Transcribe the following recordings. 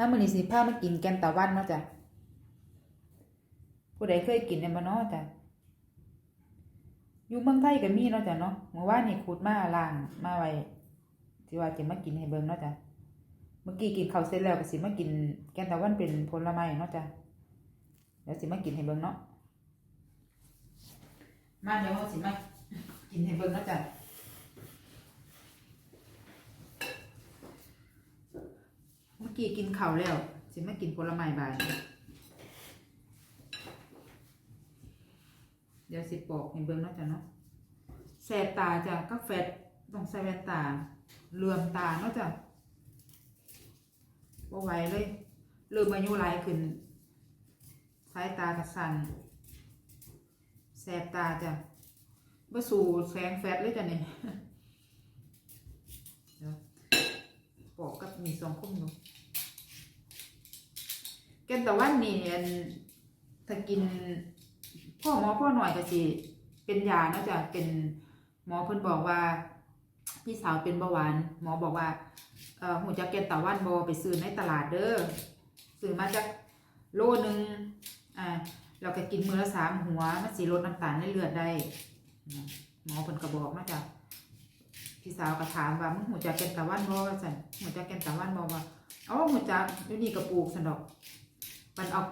มามือนี้สิพามากินแกงตะวันเนาะจ้ะผู้ใดเคยกินได้บ่เนาะจ้ะอยู่เมืองไทยก็มีเนาะจ้ะเนาะเมื่อวานนี่ขุดมาล้างมาไว้ที่ว่าจะมากินให้เบิ่งเนาะจ้ะเมื่อกี้กินข้าวเสร็จแล้วก็สิมากินแกงตะวันเป็นผลไม้เนาะจ้ะเดี๋ยวสิมากินให้เบิ่งเนาะมาเดี๋ยวเราสิมากินให้เบิ่งเนาะจ้ะ เมื่อ กี้กินข้าวแล้วสิมากินผลไม้บานเดี๋ยวสิปอกให้เบิ่งเนาะจ้ะเนาะแสบตาจ้ะกาแฟต้องใส่แว่นตาเลื่อมตาเนาะจ้ะบ่ไหวเลยเริ่มอายุหลายขึ้น สายตากระสันแสบตาจ้ะบ่สู่แสงแฟดเลยจ้ะเนี่ยปอกกับมีสองคุ้มอยู่ แกนตะวันนี่อันถ้ากินพ่อหมอพ่อหน่อยก็สิเป็นยาเนาะจ้ะเป็นหมอเพิ่นบอกว่า พี่สาวเป็นเบาหวาน หมอบอกว่าเอ่อหูจักแกนตะวันบ่ไปซื้อในตลาดเด้อซื้อมาจากโลนึงอ่าเราก็กินมือละสามหัวมันสิลดน้ำตาลในเลือดได้ หมอเพิ่นก็บอกเนาะจ้ะพี่สาวก็ถามว่ามึงหูจักแกนตะวันบ่ว่าซั่นหูจักแกนตะวันบ่ว่าเอ๋อหูจักอยู่นี่ก็ปลูกซั่นดอก มันเอา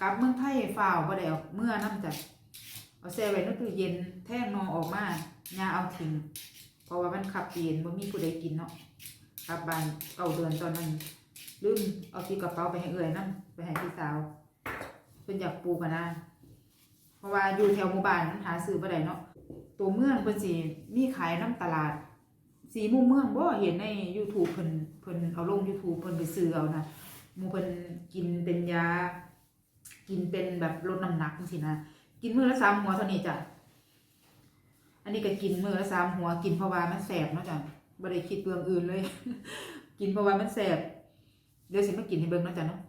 กลับเมืองไทยฝ่าวบ่ได้เอาเมื่อน้ำจ้ะเอาแช่ไว้ในตู้เย็นแท่งนอออกมาย่าเอาทิ้งเพราะว่ามันขับเย็นบ่มีผู้ใดกินเนาะกลับบานเก่าเดือนตอนนั้นลืมเอาที่กระเป๋าไปให้เอื่อยนํไปให้พี่สาวเพิ่นอยากปลูกกันนะเพราะว่าอยู่แถวหมู่บ้านมันหาซื้อบ่ได้เนาะตัวเมืองเพิ่นสิมีขายน้ำตลาดสีมุมเมืองบ่เห็นใน YouTube เพิ่นเพิ่นเอาลง YouTube เพิ่นไปซื้อเอานะ มูเพิ่นกินเป็นยา กินเป็นแบบลดน้ำหนักสินะกินมือละสามหัวเท่านี้จ้ะอันนี้ก็กินมือละสามหัว กินเพราะว่ามันแสบเนาะจ้ะบ่ได้คิดเรื่องอื่นเลย กินเพราะว่ามันแสบเดี๋ยวสิมากินให้เบิ่งเนาะจ้ะเนาะ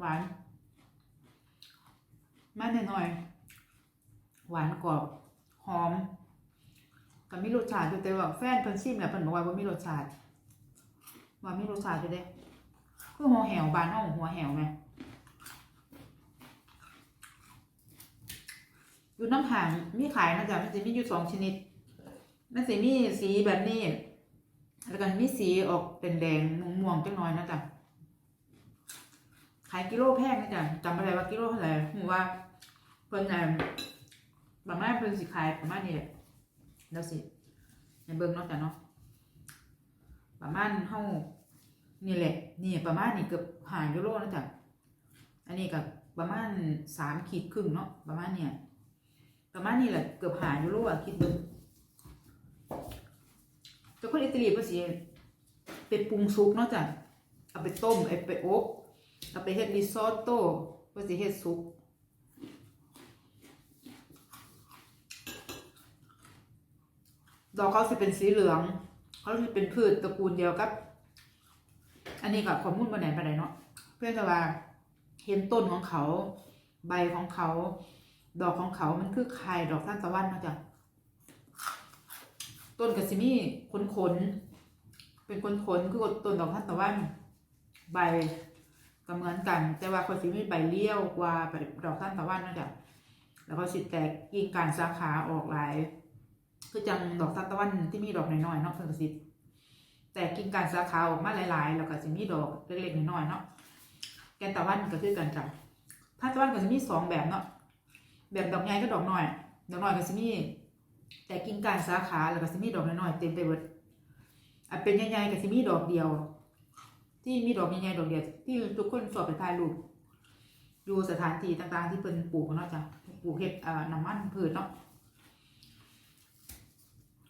หวานมาหน่อยหวานกรอบหอมก็มีรสชาติอยู่แต่ว่าแฟนเพิ่นชิมแล้วเพิ่นบอกว่าบ่มีรสชาติ ว่ามีรสชาติอยู่เด้คือหัวแหวบานเฮาหัวแหวไงอยู่น้ำหางมีขายนะจ๊ะมันจะมีอยู่สองชนิดมันสิมีสีแบบนี้ แล้วก็มีสีออกเป็นแดงม่วงๆจังน้อยนะจ๊ะ ขายกิโลแพงนะจ๊ะจำไม่ได้ว่ากิโลเท่าไหร่ผมว่าเพิ่นน่ะบางแม่เพิ่นสิขายประมาณนี้แหละเดี๋ยวสิในเบิ่งเนาะจ้ะเนาะประมาณเฮานี่แหละ นี่ประมาณนี้เกือบหางกิโลนะจ๊ะอันนี้ก็ประมาณสามขีดครึ่งเนาะประมาณเนี่ยประมาณนี้แหละเกือบหางกิโลอะคิดเบิ่งแต่คนอิตาลีเพิ่นสิไปปรุงซุปเนาะจ้ะเอาไปต้มเอาไปอบ เอาไปเฮ็ดริซอตโต้เพื่อสิเฮ็ดซุปดอกเขาสิเป็นสีเหลือง เขาสิเป็นพืชตระกูลเดียวกับ อันนี้กับข้อมูลบนไหนไปไหนเนาะ เพื่อนจะว่าเห็นต้นของเขา ใบของเขา ดอกของเขา มันคือไข่ดอกท่านตะวันเนาะจ้ะ ต้นกับซิมี่ขนขน เป็นขนขนคือต้นดอกท่านตะวัน ใบ ก็เหมือนกัน แต่ว่าเขาสิมีใบเลี้ยวกว่าดอกท่านตะวันนาะจ้ะแล้วก็สิแตกกิ่งการสาขาออกหลาย คือจังดอกท่านตะวันที่มีดอกน้อยๆเนาะเพิ่นก็สิแตกกิ่งการสาขาออกมาหลายๆ แล้วก็สิมีดอกเล็กๆน้อยๆเนาะแกนตะวันก็คือกันจ้ะท่านตะวันก็สิมีสองแบบเนาะแบบดอกใหญ่ก็ดอกน้อยดอกน้อยก็สิมีแต่กิ่งการสาขาแล้วก็สิมีดอกน้อยๆเต็มไปหมดอะเป็นใหญ่ๆก็สิมีดอกเดียว ที่มีดอกใหญ่ๆดอกเดียวที่ทุกคนสอบไปถ่ายรูปดูสถานที่ต่างๆ ที่เพิ่นปลูกเนาะจ้ะปลูกเห็ดอ่าน้ำมันพืชเนาะ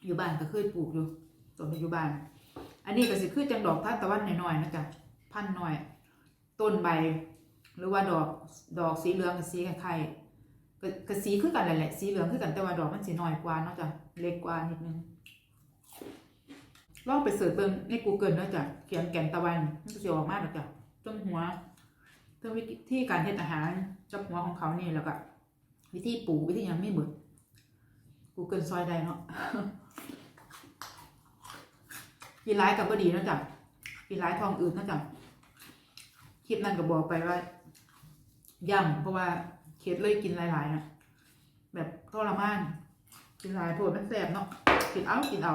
อยู่บ้านก็เคยปลูกอยู่ต้นอยู่บ้าน อันนี้ก็สิคือจังดอกทานตะวันน้อยๆนะจ๊ะพันน้อย ต้นใบ หรือว่าดอกดอกสีเหลืองกับสีไข่ก็สีคือกันแหละแหละสีเหลืองคือกันแต่ว่าดอกมันสีน้อยกว่าเนาะจ้ะเล็กกว่านิดนึง ลองไปเสิร์ชเบิ่งใน Google เนาะจ้ะเขียนแกงตะวันมันก็สิออกมาแล้วจ้ะต้นหัวต้นวิธีการเฮ็ดอาหารกับหัวของเขานี่แล้วก็วิธีปลูกวิธียังไม่หมด Google ซอยได้เนาะกินร้ายกับบ่ดีเนาะจ้ะกินร้ายทองอืดเนาะจ้ะคลิปนั้นก็บอกไปว่าย่ำเพราะว่าเคสเลยกินหลายๆนะแบบทรมานกินหลายโพดมันแสบเนาะกินเอากินเอา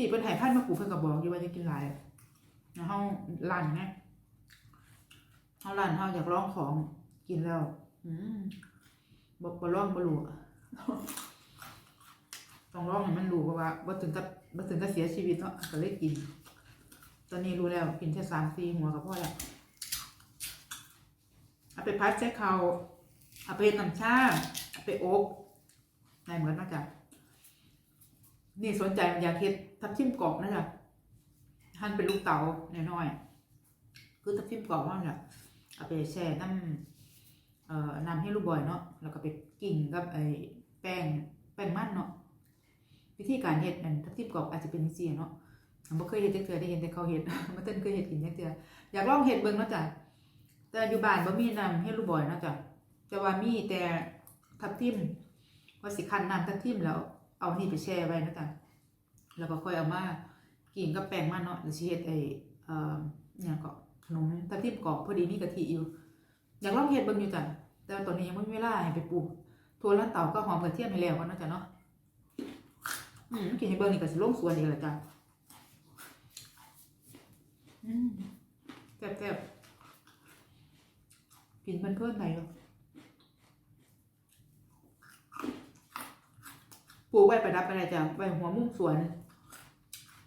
พี่เป็นไห่พันธุ์มาปู่เพื่อนกับบอกอยู่ว่าจะกินหลายแล้วเฮาลั่นไงเฮาลั่นเฮาอยากลองของกินแล้วอืมบอกบ่ลองบ่รู้อะต้องลองให้มันรู้เพราะว่าบ่ถึงกับบ่ถึงกับเสียชีวิตเนาะก็เลยกิน ตอนนี้รู้แล้วกินแค่สามสี่หัวก็พอแล้วเอาไปพัดใช้เขาเอาไปน้ำชาเอาไปอบได้เหมือนเนาจ้ะ นี่สนใจมันอยากเฮ็ดทับทิมกรอบนะจ๊ะหั่นเป็นลูกเต๋าน้อยๆคือทับทิมกรอบว่าเนี่ยเอาไปแช่น้ำเอ่อน้ำให้ลูกบอยเนาะแล้วก็ไปกิ่งกับไอ้แป้งแป้งมันเนาะวิธีการเฮ็ดอันทับทิมกรอบอาจจะเป็นจังซี่เนาะผมบ่เคยเฮ็ดจักเทื่อได้เห็นแต่เขาเฮ็ดบ่ทันเคยเฮ็ดกินจักเทื่ออยากลองเฮ็ดเบิ่งเนาะจ้ะแต่อยู่บ้านบ่มีน้ำให้ลูกบอยเนาะจ้ะแต่ว่ามีแต่ทับทิมว่าสิคั้นน้ำทับทิมแล้ว เอานี่ไปแช่ไว้นะจ๊ะแล้วก็ค่อยเอามากินกับแป้งมันเนาะหรือสิเฮ็ดไอ้เอ่อเนี่ยก็ขนมทับทิมกรอบพอดีมีกะทิอยู่ อยากลองเฮ็ดเบิ่งอยู่จ้ะแต่ว่าตอนนี้ยังไม่มีเวลาให้ไปปลูกถั่วลันเต่าก็หอมกระเทียมให้แล้วกันนะจ้ะเนาะอืมกินให้เบิ่งนี่ก็สิลงสวนอีกแล้วจ้ะอืมแซ่บๆกินเพิ่นๆหน่อยเนาะ ปลูกไว้ประดับอะไรจ้ะไว้หัวมุมสวน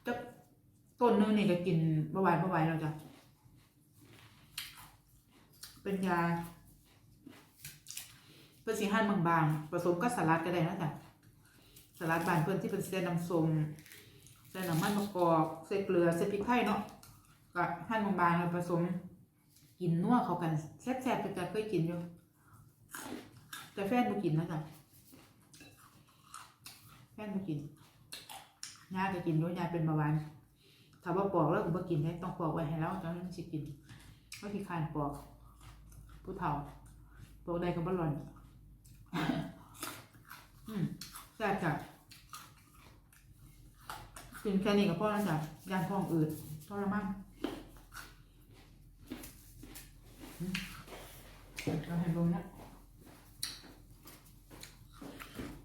จะต้นนึงนี่ก็กินเมื่อวานเมื่อวานเราจ้ะเป็นยาเป็นสีหั่นบางๆผสมกับสลัดก็ได้นะจ๊ะสลัดบานเพื่อนที่เป็นเส้นน้ำส้มใส่น้ำมันมะกอกใส่เกลือใส่พริกไทยเนาะก็หั่นบางๆแล้วผสมกินนัวเข้ากันแซ่บๆจะเคยกินอยู่แต่แฟนไม่กินนะจ๊ะ แค่มากินยาจะกินด้วยยาเป็นเบาหวานถ้าว่าปอกแล้วก็บ่กินได้ต้องปอกไว้ให้แล้วตอนนั้นสิกินก็ขี้คานปอก ผู้เฒ่าปอกได้ก็บ่ร้อนอืมแซ่บจ้ะกินแค่นี้ก็พอแล้วจ้ะยานท้องอืดทรมานเราให้เบิ่งนะ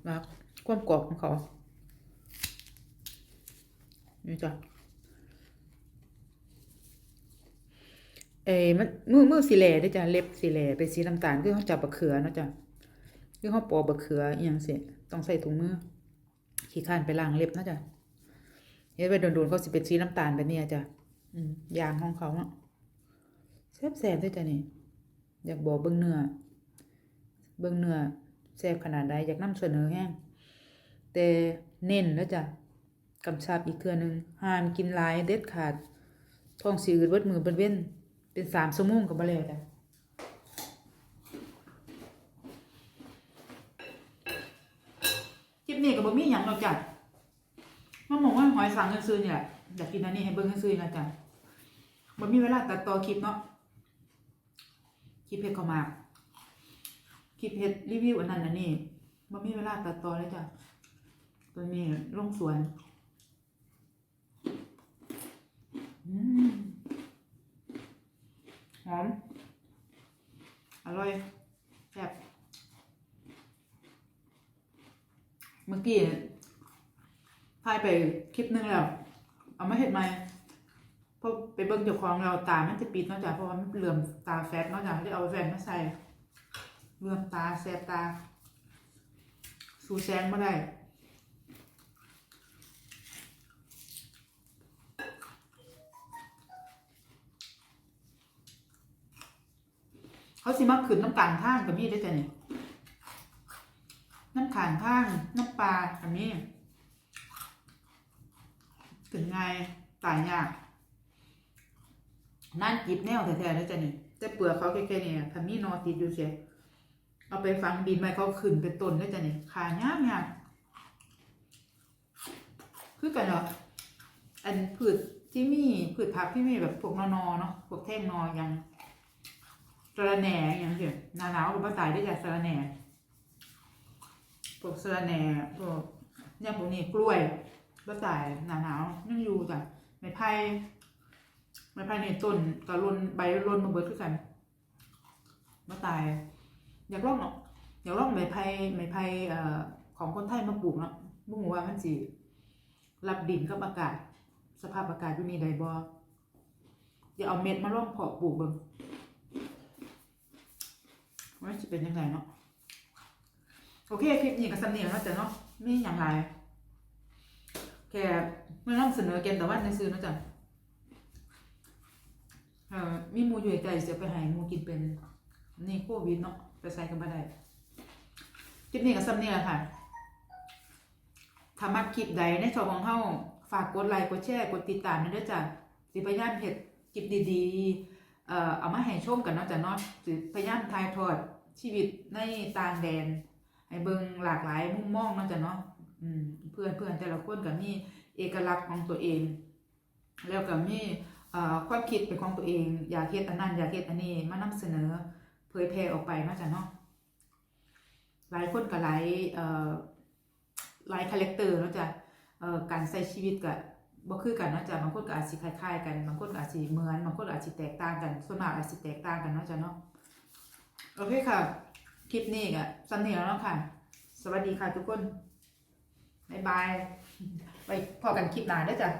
แบบ ความกรอบของเขา นี่จ้ะเอ้มันมือมือสีแหล่ด้วยจ้ะเล็บสีแหล่เป็นสีน้ำตาลคือเขาจับบักเขือเนาะจ้ะคือเขาปอบักเขืออย่างเสียต้องใส่ถุงมือขี้ข้านไปล้างเล็บเนาะจ้ะเฮ็ดไปโดนๆเขาสิเป็นสีน้ำตาลแบบเนี้ยจ้ะอืมยางของเขาเนาะแซ่บๆด้วยจ้ะนี่อยากบอกเบิ่งเนื้อเบิ่งเนื้อแซ่บขนาดใดอยากนำเสนอแห้ง แต่เน้นแล้วจ้ะกำชับอีกเทื่อนึงห้ามกินหลายเด็ดขาดท้องสิอืดเบิดมือเบิดเว้น เป็นสามชั่วโมงก็บ่แล้วจ้ะคลิปนี้ก็บ่มีหยังหรอกจ้ะมาหมองว่าหอยสังกันซื้อเนี่แหละอยากกินอันนี้ให้เบิ่งกันซื้อนะจ้ะบ่มีเวลาตัดต่อคลิปเนาะคลิปเฮ็ดก็มาคลิปเฮ็ดรีวิวอันนั้นอันนี้บ่มีเวลาตัดต่อเลยจ้ะ ตัวนี้ลงสวนอหอม อร่อยแซ่บเมื่อกี้พายไปคลิปหนึงแล้ว เอามาเห็ดใหม่เพราะไปเบิ่งเจ้าของเราตามันจะปิดนอกจากเพราะว่ามันเหลื่อมตาแฟตเนอกจากที่เอาแฟนมาใส่เหลื่อมตาแสบตา สูแสงมาได้ เขาสิมาขึ้นน้ำกลางทางกับมีได้จ้ะนี่น้ำขางทางน้ำปลากับมีถึงไงตายยากนั่นจิบแนวแท้ๆแล้วจ้ะนี่แต่เปลือกเขาแค่ๆเนี่ยคันมีนอติดอยู่เสียเอาไปฟังดินไปเขาขึ้นเป็นต้นได้จ้ะนี่ขายากยากคือกันเหรออันพืชที่มีพืชผักที่มีแบบพวกนอนอเนาะพวกแท่งนออย่าง สะระแหน่อย่างเช่นหนาหนาวกับภาษาได้จากสะระแหน่พวกสะระแหน่พวกเนี่ยพวกนี้กล้วยภาษาหนาหนาวยังอยู่จ้ะไม้ไผ่ไม้ไผ่ในต้นก็ร่นใบร่นมาเบิดคือกันมาตายอยากลองเนาะอยากลองไม้ไผ่ไม้ไผ่เอ่อของคนไทยมาปลูกเนาะบ่ฮู้ว่ามันสิรับดินกับอากาศ สภาพอากาศอยู่นี่ได้บ่อย่าเอาเม็ดมาลองเพาะปลูกเบิ่ง ว่าจะเป็นยังไงเนาะโอเคคลิปนี้ก็สำเนียงแล้วจ้ะเนาะไม่อย่างไรแค่ไม่นำเสนอแกนแต่ว่าในซื้อเนาะจ้ะเอ่อมีมูอยู่ใจเสียไปห้หมูกินเป็นนี่โควิดเนาะไปใส่กันบ่ได้คลิปนี้ก็สำเนียงค่ะถ้ามักคลิปใดในช่องของเฮาฝากกดไลค์กดแชร์กดติดตามด้วยจ้ะสิพยายามเฮ็ดคลิปดีๆ เอ่อเอามาให้ชมกันเนาะจ้ะเนาะสิพยายามถ่ายทอด ชีวิตในต่างแดน ให้เบิงหลากหลายมุมมองเนาะจ้ะเนาะเพื่อนเพื่อนแต่ละคนก็มีเอกลักษณ์ของตัวเอง แล้วก็มีเอ่อความคิดเป็นของตัวเอง อยากเฮ็ดอันนั้นอยากเฮ็ดอันนี้มานำเสนอเผยแพร่ออกไปเนาะจ้ะเนาะหลายคนก็หลายหลายคาแรคเตอร์เนาะจ้ะการใช้ชีวิตก็บ่คือกันเนาะจ้ะบางคนก็อาจสิคล้ายๆกันบางคนก็อาจสิเหมือนบางคนก็อาจสิแตกต่างกันส่วนมากอาจสิแตกต่างกันเนาะจ้ะเนาะ โอเคค่ะ คลิปนี้ก็สำเนียงแล้วค่ะ สวัสดีค่ะทุกคน บ๊ายบาย ไปพอกันคลิปหน้าได้จ้ะ